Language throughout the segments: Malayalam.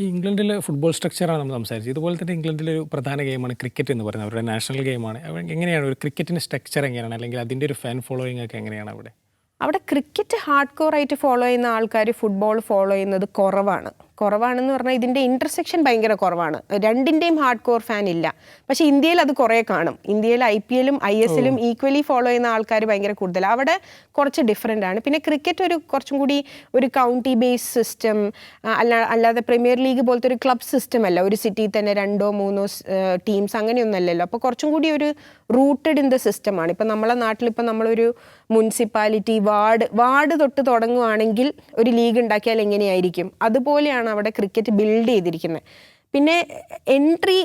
ഈ ഇംഗ്ലണ്ടിലെ ഫുട്ബോൾ സ്ട്രക്ചറാണ് നമ്മൾ സംസാരിച്ചത്. ഇതുപോലെ തന്നെ ഇംഗ്ലണ്ടിലെ ഒരു പ്രധാന ഗെയിമാണ് ക്രിക്കറ്റ് എന്ന് പറയുന്നത്. അവരുടെ നാഷണൽ ഗെയിമാണ് എങ്ങനെയാണ് ഒരു ക്രിക്കറ്റിന്റെ സ്ട്രക്ചർ എങ്ങനെയാണ്? അല്ലെങ്കിൽ അതിന്റെ ഒരു ഫാൻ ഫോളോയിങ് ഒക്കെ എങ്ങനെയാണ് അവിടെ? അവിടെ ക്രിക്കറ്റ് ഹാർഡ് കോർ ആയിട്ട് ഫോളോ ചെയ്യുന്ന ആൾക്കാർ ഫുട്ബോൾ ഫോളോ ചെയ്യുന്നത് കുറവാണ്. കുറവാണെന്ന് പറഞ്ഞാൽ ഇതിന്റെ ഇന്റർസെക്ഷൻ ഭയങ്കര കുറവാണ്. രണ്ടിന്റെയും ഹാർഡ് കോർ ഫാൻ ഇല്ല. പക്ഷേ ഇന്ത്യയിൽ അത് കുറേ കാണും. ഇന്ത്യയിൽ ഐ പി എല്ലും ഐ എസ് എല്ലും ഈക്വലി ഫോളോ ചെയ്യുന്ന ആൾക്കാർ ഭയങ്കര കൂടുതൽ അവിടെ കുറച്ച് ഡിഫറെന്റ് ആണ്. പിന്നെ ക്രിക്കറ്റ് ഒരു കുറച്ചും കൂടി ഒരു കൗണ്ടി ബേസ് സിസ്റ്റം അല്ല അല്ലാതെ പ്രീമിയർ ലീഗ് പോലത്തെ ഒരു ക്ലബ് സിസ്റ്റം അല്ല. ഒരു സിറ്റിയിൽ തന്നെ രണ്ടോ മൂന്നോ ടീംസ് അങ്ങനെയൊന്നുമല്ലല്ലോ. അപ്പോൾ കുറച്ചും കൂടി ഒരു റൂട്ടഡ് ഇൻ ദ സിസ്റ്റമാണ് ഇപ്പം നമ്മളെ നാട്ടിൽ ഇപ്പം നമ്മളൊരു മുനിസിപ്പാലിറ്റി വാർഡ് വാർഡ് തൊട്ട് തുടങ്ങുകയാണെങ്കിൽ ഒരു ലീഗ് ഉണ്ടാക്കിയാൽ എങ്ങനെയായിരിക്കും? അതുപോലെയാണ് അവിടെ ക്രിക്കറ്റ് ബിൽഡ് ചെയ്തിരിക്കുന്നത് പിന്നെ എൻട്രി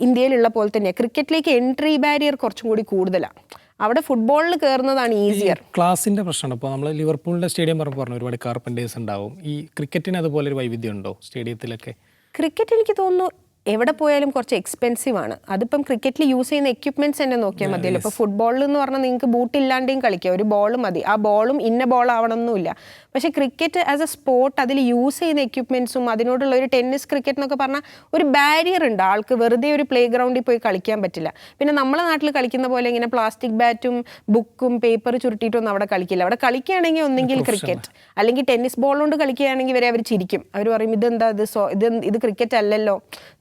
ഇന്ത്യയിലുള്ള പോലെ തന്നെ ക്രിക്കറ്റിലേക്ക് എൻട്രി ബാരിയർ കുറച്ചും കൂടി കൂടുതലാണ് അവിടെ ഫുട്ബോളിൽ കയറുന്നതാണ് ഈസിയർ ക്ലാസിന്റെ പ്രശ്നമാണ്. ഇപ്പോൾ നമ്മൾ ലിവർപൂളിന്റെ സ്റ്റേഡിയം പറഞ്ഞപ്പോൾ പറഞ്ഞു ഒരുപാട് കാർപ്പന്റേഴ്സ് ഉണ്ടാവും. ഈ ക്രിക്കറ്റിന് അതുപോലെ ഒരു വൈവിധ്യം ഉണ്ടോ സ്റ്റേഡിയത്തിലൊക്കെ ക്രിക്കറ്റ് എനിക്ക് തോന്നുന്നു എവിടെ പോയാലും കുറച്ച് എക്സ്പെൻസീവ് ആണ്. അതിപ്പം ക്രിക്കറ്റിൽ യൂസ് ചെയ്യുന്ന എക്യുപ്മെന്റ്സ് തന്നെ നോക്കിയാൽ മതിയല്ലോ. ഇപ്പോൾ ഫുട്ബോളിൽ എന്ന് പറഞ്ഞാൽ നിങ്ങൾക്ക് ബൂട്ട് ഇല്ലാണ്ടെയും കളിക്കാം. ഒരു ബോൾ മതി. ആ ബോളും ഇന്ന ബോൾ ആവണമെന്നില്ല പക്ഷേ ക്രിക്കറ്റ് ആസ് എ സ്പോർട്ട് അതിൽ യൂസ് ചെയ്യുന്ന എക്യുപ്മെന്റ്സും അതിനോടുള്ള ഒരു ടെന്നീസ് ക്രിക്കറ്റ് എന്നൊക്കെ പറഞ്ഞാൽ ഒരു ബാരിയർ ഉണ്ട്. ആൾക്ക് വെറുതെ ഒരു പ്ലേ ഗ്രൗണ്ടിൽ പോയി കളിക്കാൻ പറ്റില്ല. പിന്നെ നമ്മളെ നാട്ടിൽ കളിക്കുന്ന പോലെ ഇങ്ങനെ പ്ലാസ്റ്റിക് ബാറ്റും ബുക്കും പേപ്പർ ചുരുട്ടിയിട്ടൊന്നും അവിടെ കളിക്കില്ല. അവിടെ കളിക്കുകയാണെങ്കിൽ ഒന്നെങ്കിൽ ക്രിക്കറ്റ് അല്ലെങ്കിൽ ടെന്നീസ് ബോൾ കൊണ്ട് കളിക്കുകയാണെങ്കിൽ വരെ അവർ ചിരിക്കും. അവർ പറയും ഇതെന്താ ഇത്? സോ ഇത് ഇത് ക്രിക്കറ്റ് അല്ലല്ലോ.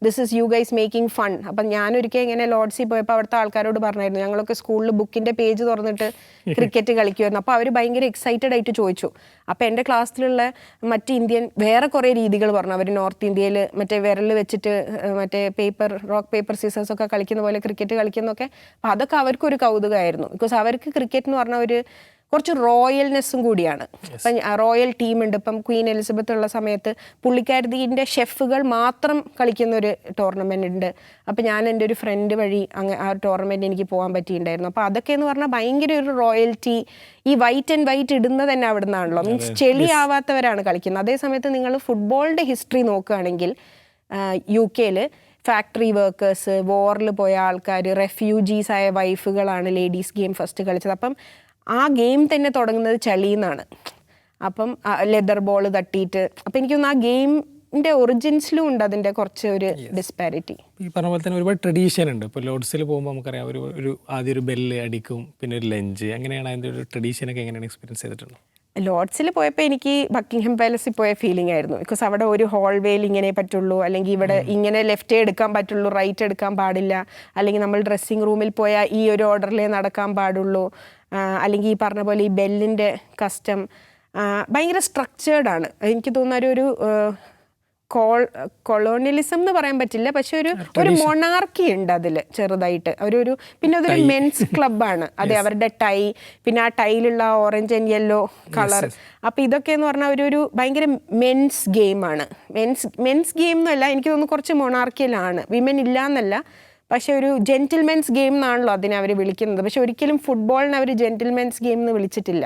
This is you guys making fun അപ്പം ഞാനൊരിക്കൽ ഇങ്ങനെ ലോഡ്സിൽ പോയപ്പോൾ അവിടുത്തെ ആൾക്കാരോട് പറഞ്ഞായിരുന്നു. ഞങ്ങളൊക്കെ സ്കൂളിൽ ബുക്കിന്റെ പേജ് തുറന്നിട്ട് ക്രിക്കറ്റ് കളിക്കുമായിരുന്നു അപ്പോൾ അവർ ഭയങ്കര എക്സൈറ്റഡ് ആയിട്ട് ചോദിച്ചു. അപ്പോൾ എന്റെ ക്ലാസ്സിലുള്ള മറ്റ് ഇന്ത്യൻ വേറെ കുറേ രീതികൾ പറഞ്ഞു. അവർ നോർത്ത് ഇന്ത്യയിൽ മറ്റേ വിരൽ വെച്ചിട്ട് മറ്റേ പേപ്പർ റോക്ക് പേപ്പർ സീസേഴ്സ് ഒക്കെ കളിക്കുന്ന പോലെ ക്രിക്കറ്റ് കളിക്കുന്നൊക്കെ. അപ്പോൾ അതൊക്കെ അവർക്കൊരു കൗതുകമായിരുന്നു. ബിക്കോസ് അവർക്ക് ക്രിക്കറ്റ് എന്ന് പറഞ്ഞ ഒരു കുറച്ച് റോയൽനെസ്സും കൂടിയാണ്. ഇപ്പം റോയൽ ടീമുണ്ട്. ഇപ്പം ക്വീൻ എലിസബത്ത് ഉള്ള സമയത്ത് പുള്ളിക്കാരത്തിന്റെ ഷെഫുകൾ മാത്രം കളിക്കുന്ന ഒരു ടോർണമെന്റ് ഉണ്ട്. അപ്പം ഞാൻ എന്റെ ഒരു ഫ്രണ്ട് വഴി അങ്ങ് ആ ടോർണമെന്റ് എനിക്ക് പോകാൻ പറ്റിയിട്ടുണ്ടായിരുന്നു. അപ്പോൾ അതൊക്കെ എന്ന് പറഞ്ഞാൽ ഭയങ്കര ഒരു റോയൽറ്റി ഈ വൈറ്റ് ആൻഡ് വൈറ്റ് ഇടുന്നത് തന്നെ അവിടെ നിന്നാണല്ലോ മീൻസ് ചെളിയാവാത്തവരാണ് കളിക്കുന്നത്. അതേ സമയത്ത് നിങ്ങൾ ഫുട്ബോളിന്റെ ഹിസ്റ്ററി നോക്കുകയാണെങ്കിൽ യു കെയിൽ ഫാക്ടറി വർക്കേഴ്സ് വോറിൽ പോയ ആൾക്കാർ റെഫ്യൂജീസ് ആയ വൈഫുകളാണ് ലേഡീസ് ഗെയിം ഫസ്റ്റ് കളിച്ചത്. അപ്പം ആ ഗെയിം തന്നെ തുടങ്ങുന്നത് ചളിന്നാണ്. അപ്പം ലെതർ ബോൾ തട്ടിയിട്ട് അപ്പം എനിക്കൊന്ന് ആ ഗെയിമിന്റെ ഒറിജിൻസിലും ഉണ്ട് അതിന്റെ കുറച്ച് ഒരു ഡിസ്പാരിറ്റി ഈ പറഞ്ഞ പോലെ തന്നെ ഒരുപാട് ട്രഡീഷൻ ഉണ്ട്. ഇപ്പോൾ ലോഡ്സിൽ പോകുമ്പോൾ നമുക്കറിയാം ഒരു ഒരു ആദ്യം ഒരു ബെല്ല് അടിക്കും പിന്നെ ഒരു ലഞ്ച് അങ്ങനെയാണ് അതിന്റെ ഒരു ട്രഡീഷനൊക്കെ എങ്ങനെയാണ് എക്സ്പീരിയൻസ് ചെയ്തിട്ടുള്ളത്? ലോഡ്സിൽ പോയപ്പോൾ എനിക്ക് ബക്കിംഗ്ഹാം പാലസിൽ പോയ ഫീലിംഗ് ആയിരുന്നു. ബിക്കോസ് അവിടെ ഒരു ഹോൾവേയിൽ ഇങ്ങനെ പറ്റുള്ളൂ. അല്ലെങ്കിൽ ഇവിടെ ഇങ്ങനെ ലെഫ്റ്റ് എടുക്കാൻ പറ്റുള്ളൂ റൈറ്റ് എടുക്കാൻ പാടില്ല. അല്ലെങ്കിൽ നമ്മൾ ഡ്രസ്സിംഗ് റൂമിൽ പോയാൽ ഈ ഒരു ഓർഡറിലേ നടക്കാൻ പാടുള്ളൂ. അല്ലെങ്കിൽ ഈ പറഞ്ഞ പോലെ ഈ ബെല്ലിന്റെ കസ്റ്റം ഭയങ്കര സ്ട്രക്ചേർഡാണ്. എനിക്ക് തോന്നുന്ന ഒരു- കോൾ കൊളോണിയലിസം എന്ന് പറയാൻ പറ്റില്ല. പക്ഷെ ഒരു ഒരു മൊണാർക്കി ഉണ്ട് അതിൽ ചെറുതായിട്ട്. ഒരു പിന്നെ അതൊരു മെൻസ് ക്ലബ്ബാണ് അതെ അവരുടെ ടൈ. പിന്നെ ആ ടൈലുള്ള ഓറഞ്ച് ആൻഡ് യെല്ലോ കളർ അപ്പം ഇതൊക്കെ എന്ന് പറഞ്ഞാൽ ഒരു ഒരു ഭയങ്കര മെൻസ് ഗെയിമാണ് മെൻസ് മെൻസ് ഗെയിം എന്നല്ല എനിക്ക് തോന്നുന്നു കുറച്ച് മൊണാർക്കിയിലാണ് വിമൻ ഇല്ല എന്നല്ല പക്ഷെ ഒരു ജെന്റിൽമെൻസ് ഗെയിം എന്നാണല്ലോ അതിനെ അവർ വിളിക്കുന്നത്. പക്ഷെ ഒരിക്കലും ഫുട്ബോളിനെ അവർ ജെന്റിൽമെൻസ് ഗെയിം എന്ന് വിളിച്ചിട്ടില്ല.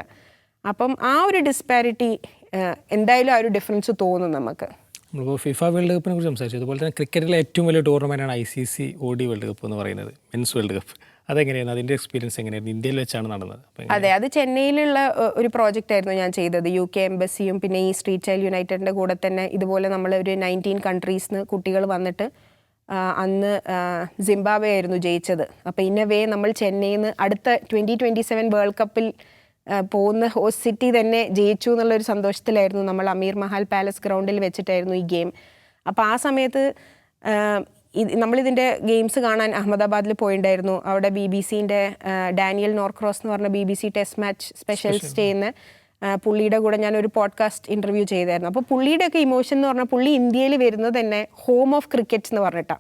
അപ്പം ആ ഒരു ഡിസ്പാരിറ്റി എന്തായാലും ആ ഒരു ഡിഫറൻസ് തോന്നും നമുക്ക്. നമ്മളിപ്പോൾ ഫിഫ വേൾഡ് കപ്പിനെ കുറിച്ച് സംസാരിച്ചു. അതുപോലെ തന്നെ ക്രിക്കറ്റിലെ ഏറ്റവും വലിയ ടൂർണമെന്റാണ് I C C O D World Cup എന്ന് പറയുന്നത്. മെൻസ് വേൾഡ് കപ്പ് അതെങ്ങനെയായിരുന്നു? അതിന്റെ എക്സ്പീരിയൻസ് എങ്ങനെയായിരുന്നു? ഇന്ത്യയിൽ വെച്ചാണ് നടന്നത്. അതെ അത് ചെന്നൈയിലുള്ള ഒരു പ്രോജക്റ്റ് ആയിരുന്നു ഞാൻ ചെയ്തത്. യു കെ എംബസിയും പിന്നെ ഈ സ്ട്രീറ്റ് ചൈൽഡ് യുണൈറ്റഡിന്റെ കൂടെ തന്നെ ഇതുപോലെ നമ്മൾ ഒരു നയന്റീൻ കൺട്രീസിന് കുട്ടികൾ വന്നിട്ട് അന്ന് സിംബാബെ സിംബാബ്വെ ആയിരുന്നു ജയിച്ചത് അപ്പോൾ ഇന്ന വേ നമ്മൾ ചെന്നൈയിൽ നിന്ന് അടുത്ത ട്വന്റി ട്വന്റി സെവൻ വേൾഡ് കപ്പിൽ പോകുന്ന ഹോസ്റ്റ് സിറ്റി തന്നെ ജയിച്ചു എന്നുള്ളൊരു സന്തോഷത്തിലായിരുന്നു നമ്മൾ അമീർ മഹാൽ പാലസ് ഗ്രൗണ്ടിൽ വെച്ചിട്ടായിരുന്നു ഈ ഗെയിം. അപ്പോൾ ആ സമയത്ത് നമ്മളിതിന്റെ ഗെയിംസ് കാണാൻ അഹമ്മദാബാദിൽ പോയിണ്ടായിരുന്നു. അവിടെ ബി ബി സിന്റെ ഡാനിയൽ നോർക്രോസ് എന്ന് പറഞ്ഞ B B C test match special ചെയ്യുന്ന ആ, പുള്ളിയുടെ കൂടെ ഒരു പോഡ്കാസ്റ്റ് ഇന്റർവ്യൂ ചെയ്തായിരുന്നു. അപ്പോൾ പുള്ളിയുടെ ഒക്കെ ഇമോഷൻ എന്ന് പറഞ്ഞാൽ പുള്ളി ഇന്ത്യയിൽ വരുന്നത് തന്നെ ഹോം ഓഫ് ക്രിക്കറ്റ് എന്ന് പറഞ്ഞിട്ടാണ്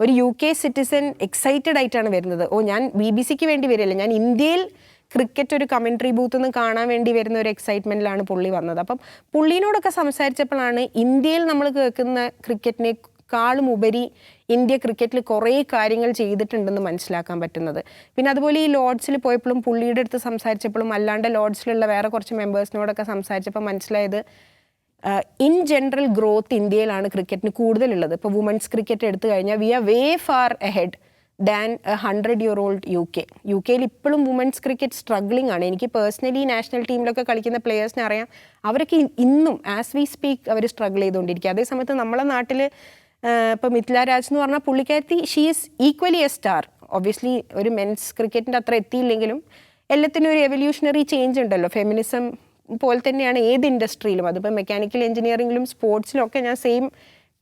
ഒരു യു കെ സിറ്റിസൺ എക്സൈറ്റഡ് ആയിട്ടാണ് വരുന്നത്. ഓ ഞാൻ ബി ബി സിക്ക് വേണ്ടി വരില്ല ഞാൻ ഇന്ത്യയിൽ ക്രിക്കറ്റ് ഒരു കമൻട്രി ബൂത്ത് നിന്ന് കാണാൻ വേണ്ടി വരുന്ന ഒരു എക്സൈറ്റ്മെന്റിലാണ് പുള്ളി വന്നത്. അപ്പം പുള്ളീനോടൊക്കെ സംസാരിച്ചപ്പോഴാണ് ഇന്ത്യയിൽ നമ്മൾ കേൾക്കുന്ന ക്രിക്കറ്റിനേക്കാളും ഉപരി ഇന്ത്യ ക്രിക്കറ്റിൽ കുറേ കാര്യങ്ങൾ ചെയ്തിട്ടുണ്ടെന്ന് മനസ്സിലാക്കാൻ പറ്റുന്നത്. പിന്നെ അതുപോലെ ഈ ലോഡ്സിൽ പോയപ്പോഴും പുള്ളിയുടെ അടുത്ത് സംസാരിച്ചപ്പോഴും അല്ലാണ്ട് ലോഡ്സിലുള്ള വേറെ കുറച്ച് മെമ്പേഴ്സിനോടൊക്കെ സംസാരിച്ചപ്പോൾ മനസ്സിലായത് ഇൻ ജനറൽ ഗ്രോത്ത് ഇന്ത്യയിലാണ് ക്രിക്കറ്റിന് കൂടുതലുള്ളത്. ഇപ്പോൾ വുമൻസ് ക്രിക്കറ്റ് എടുത്തു കഴിഞ്ഞാൽ we are way far ahead than hundred year old U K U കെയിൽ ഇപ്പോഴും വുമൻസ് ക്രിക്കറ്റ് സ്ട്രഗ്ലിംഗ് ആണ്. എനിക്ക് പേഴ്സണലി നാഷണൽ ടീമിലൊക്കെ കളിക്കുന്ന പ്ലേയേഴ്സിനെ അറിയാം. അവരൊക്കെ ഇന്നും ആസ് വി സ്പീക്ക് അവർ സ്ട്രഗിൾ ചെയ്തുകൊണ്ടിരിക്കുക. അതേസമയത്ത് നമ്മളെ നാട്ടിൽ ഇപ്പോൾ മിഥില രാജ് എന്ന് പറഞ്ഞാൽ പുള്ളിക്കാരത്തി she is equally a star obviously ഒരു മെൻസ് ക്രിക്കറ്റിന്റെ അത്ര എത്തിയില്ലെങ്കിലും എല്ലാത്തിനും ഒരു എവല്യൂഷണറി ചേഞ്ച് ഉണ്ടല്ലോ. ഫെമിനിസം പോലെ തന്നെയാണ് ഏത് ഇൻഡസ്ട്രിയിലും അതിപ്പോൾ മെക്കാനിക്കൽ എഞ്ചിനീയറിംഗിലും സ്പോർട്സിലും ഒക്കെ ഞാൻ സെയിം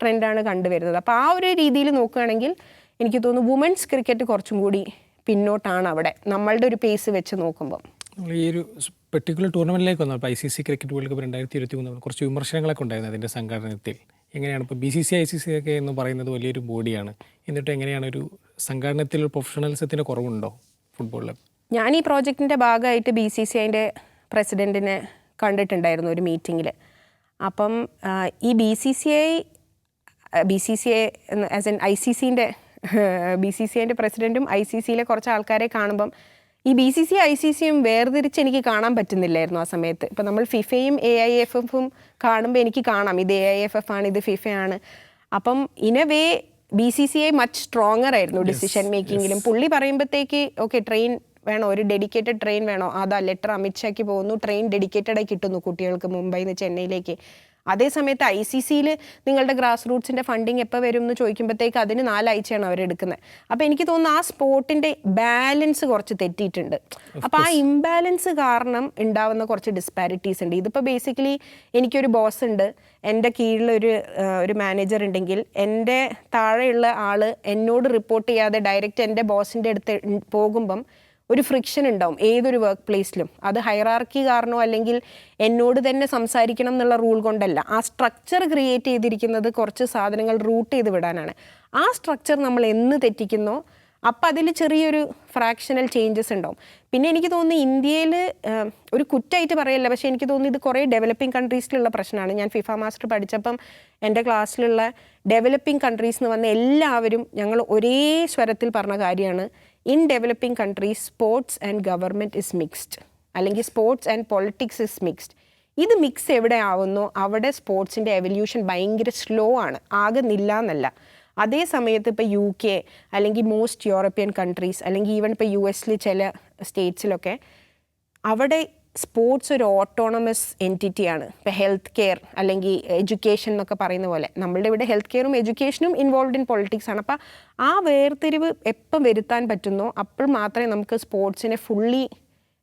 ട്രെൻഡാണ് കണ്ടുവരുന്നത്. അപ്പോൾ ആ ഒരു രീതിയിൽ നോക്കുകയാണെങ്കിൽ എനിക്ക് തോന്നുന്നു വുമൻസ് ക്രിക്കറ്റ് കുറച്ചും കൂടി പിന്നോട്ടാണ് അവിടെ. നമ്മളുടെ ഒരു പേസ് വെച്ച് നോക്കുമ്പോൾ നമ്മൾ ഈ ഒരു പെർട്ടിക്കുലർ ടൂർണമെന്റിലേക്ക് വന്നപ്പോൾ I C C cricket world cup രണ്ടായിരത്തി ഇരുപത്തി മൂന്ന് കുറച്ച് വിമർശനങ്ങളൊക്കെ ഉണ്ടായിരുന്നു അതിന്റെ സംഘടനത്തിൽ. എങ്ങനെയാണ്? ഇപ്പോൾ B C C I C C ഒക്കെ എന്ന് പറയുന്നത് വലിയൊരു ബോഡിയാണ്. എന്നിട്ട് എങ്ങനെയാണ് ഒരു സംഘടനത്തിൽ ഒരു പ്രൊഫഷണലിസത്തിന്റെ കുറവുണ്ടോ ഫുട്ബോളിൽ? ഞാൻ ഈ പ്രോജക്റ്റിന്റെ ഭാഗമായിട്ട് ബി സി സി ഐന്റെ പ്രസിഡന്റിനെ കണ്ടിട്ടുണ്ടായിരുന്നു ഒരു മീറ്റിങ്ങിൽ അപ്പം ഈ B C C I B C C I as N I C സിന്റെ ബി സി സി ഐന്റെ പ്രസിഡന്റും ഐ സി സിയിലെ കുറച്ച് ആൾക്കാരെ കാണുമ്പം ഈ B C C I C സിയും വേർതിരിച്ച് എനിക്ക് കാണാൻ പറ്റുന്നില്ലായിരുന്നു ആ സമയത്ത്. ഇപ്പം നമ്മൾ ഫിഫയും എ ഐ എഫ് എഫും കാണുമ്പോൾ എനിക്ക് കാണാം. ഇത് എ ഐ എഫ് എഫ് ആണ് ഇത് ഫിഫയാണ്. അപ്പം in a way B C C I much stronger ആയിരുന്നു ഡിസിഷൻ മേക്കിങ്ങിലും പുള്ളി പറയുമ്പോഴത്തേക്ക് ഓക്കെ ട്രെയിൻ വേണോ? ഒരു ഡെഡിക്കേറ്റഡ് ട്രെയിൻ വേണോ? അതാ ലെറ്റർ അമിത്ഷാക്ക് പോകുന്നു. ട്രെയിൻ ഡെഡിക്കേറ്റഡായി കിട്ടുന്നു കുട്ടികൾക്ക് മുംബൈയിൽ നിന്ന് ചെന്നൈയിലേക്ക്. അതേ സമയത്ത് ഐ സി സിയിൽ നിങ്ങളുടെ ഗ്രാസ് റൂട്ട്സിന്റെ ഫണ്ടിങ് എപ്പോൾ വരും എന്ന് ചോദിക്കുമ്പോഴത്തേക്ക് അതിന് നാലാഴ്ചയാണ് അവരെടുക്കുന്നത് അപ്പോൾ എനിക്ക് തോന്നുന്നു ആ സ്പോർട്ടിന്റെ ബാലൻസ് കുറച്ച് തെറ്റിയിട്ടുണ്ട്. അപ്പോൾ ആ ഇംബാലൻസ് കാരണം ഉണ്ടാവുന്ന കുറച്ച് ഡിസ്പാരിറ്റീസ് ഉണ്ട്. ഇതിപ്പോൾ ബേസിക്കലി എനിക്കൊരു ബോസ് ഉണ്ട്. എന്റെ കീഴിലൊരു ഒരു മാനേജർ ഉണ്ടെങ്കിൽ എന്റെ താഴെയുള്ള ആൾ എന്നോട് റിപ്പോർട്ട് ചെയ്യാതെ ഡയറക്റ്റ് എന്റെ ബോസിന്റെ അടുത്ത് പോകുമ്പം ഒരു ഫ്രിക്ഷൻ ഉണ്ടാവും ഏതൊരു വർക്ക് പ്ലേസിലും അത് ഹൈറാർക്കി കാരണോ അല്ലെങ്കിൽ എന്നോട് തന്നെ സംസാരിക്കണം എന്നുള്ള റൂൾ കൊണ്ടല്ല. ആ സ്ട്രക്ചർ ക്രിയേറ്റ് ചെയ്തിരിക്കുന്നത് കുറച്ച് സാധനങ്ങൾ റൂട്ട് ചെയ്ത് വിടാനാണ്. ആ സ്ട്രക്ചർ നമ്മൾ എന്ന് തെറ്റിക്കുന്നോ അപ്പം അതിൽ ചെറിയൊരു ഫ്രാക്ഷണൽ ചേഞ്ചസ് ഉണ്ടാവും. പിന്നെ എനിക്ക് തോന്നുന്നു ഇന്ത്യയിൽ ഒരു കുറ്റമായിട്ട് പറയല്ല പക്ഷേ എനിക്ക് തോന്നുന്നു ഇത് കുറേ ഡെവലപ്പിംഗ് കൺട്രീസിലുള്ള പ്രശ്നമാണ്. ഞാൻ ഫിഫ മാസ്റ്റർ പഠിച്ചപ്പം എന്റെ ക്ലാസ്സിലുള്ള ഡെവലപ്പിംഗ് കൺട്രീസ് എന്ന് വന്ന എല്ലാവരും ഞങ്ങൾ ഒരേ സ്വരത്തിൽ പറഞ്ഞ കാര്യമാണ്. In developing countries sports and government is mixed അല്ലെങ്കിൽ sports and politics is mixed ഇത് മിക്സ് എവിടെ ആവുന്നോ? അവിടെ സ്പോർട്സിന്റെ എവല്യൂഷൻ ഭയങ്കര സ്ലോ ആണ്. ആകുന്നില്ല എന്നല്ല അതേ സമയത്ത് ഇപ്പോൾ യു കെ അല്ലെങ്കിൽ മോസ്റ്റ് യൂറോപ്യൻ കൺട്രീസ് അല്ലെങ്കിൽ ഈവൻ ഇപ്പോൾ യു എസിൽ ചില സ്റ്റേറ്റ്സിലൊക്കെ അവിടെ സ്പോർട്സ് ഒരു ഓട്ടോണമസ് എന്റിറ്റിയാണ് ഇപ്പോൾ ഹെൽത്ത് കെയർ അല്ലെങ്കിൽ എഡ്യൂക്കേഷൻ എന്നൊക്കെ പറയുന്ന പോലെ നമ്മളുടെ ഇവിടെ ഹെൽത്ത് കെയറും എഡ്യൂക്കേഷനും ഇൻവോൾവ് ഇൻ പൊളിറ്റിക്സ് ആണ്. അപ്പോൾ ആ വേർതിരിവ് എപ്പം വരുത്താൻ പറ്റുന്നോ അപ്പോൾ മാത്രമേ നമുക്ക് സ്പോർട്സിനെ ഫുള്ളി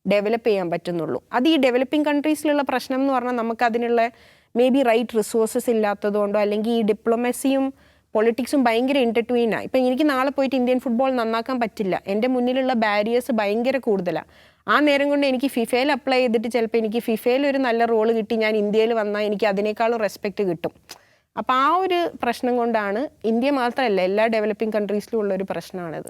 ഡെവലപ്പ് ചെയ്യാൻ പറ്റുന്നുള്ളൂ. അത് ഈ ഡെവലപ്പിംഗ് കൺട്രീസിലുള്ള പ്രശ്നം എന്ന് പറഞ്ഞാൽ നമുക്ക് അതിനുള്ള മേ ബി റൈറ്റ് റിസോഴ്സസ് ഇല്ലാത്തതുകൊണ്ടോ അല്ലെങ്കിൽ ഈ ഡിപ്ലോമസിയും പൊളിറ്റിക്സും ഭയങ്കര ഇന്റർട്വീനാണ് ഇപ്പം എനിക്ക് നാളെ പോയിട്ട് ഇന്ത്യൻ ഫുട്ബോൾ നന്നാക്കാൻ പറ്റില്ല. എന്റെ മുന്നിലുള്ള ബാരിയേഴ്സ് ഭയങ്കര കൂടുതലാണ് ആ നേരം കൊണ്ട് എനിക്ക് ഫിഫയിൽ അപ്ലൈ ചെയ്തിട്ട് ചിലപ്പോൾ എനിക്ക് ഫിഫയിൽ ഒരു നല്ല റോൾ കിട്ടി ഞാൻ ഇന്ത്യയിൽ വന്നാൽ എനിക്ക് അതിനേക്കാളും റെസ്പെക്റ്റ് കിട്ടും. അപ്പോൾ ആ ഒരു പ്രശ്നം കൊണ്ടാണ് ഇന്ത്യ മാത്രമല്ല എല്ലാ ഡെവലപ്പിംഗ് കൺട്രീസിലും ഉള്ള ഒരു പ്രശ്നമാണിത്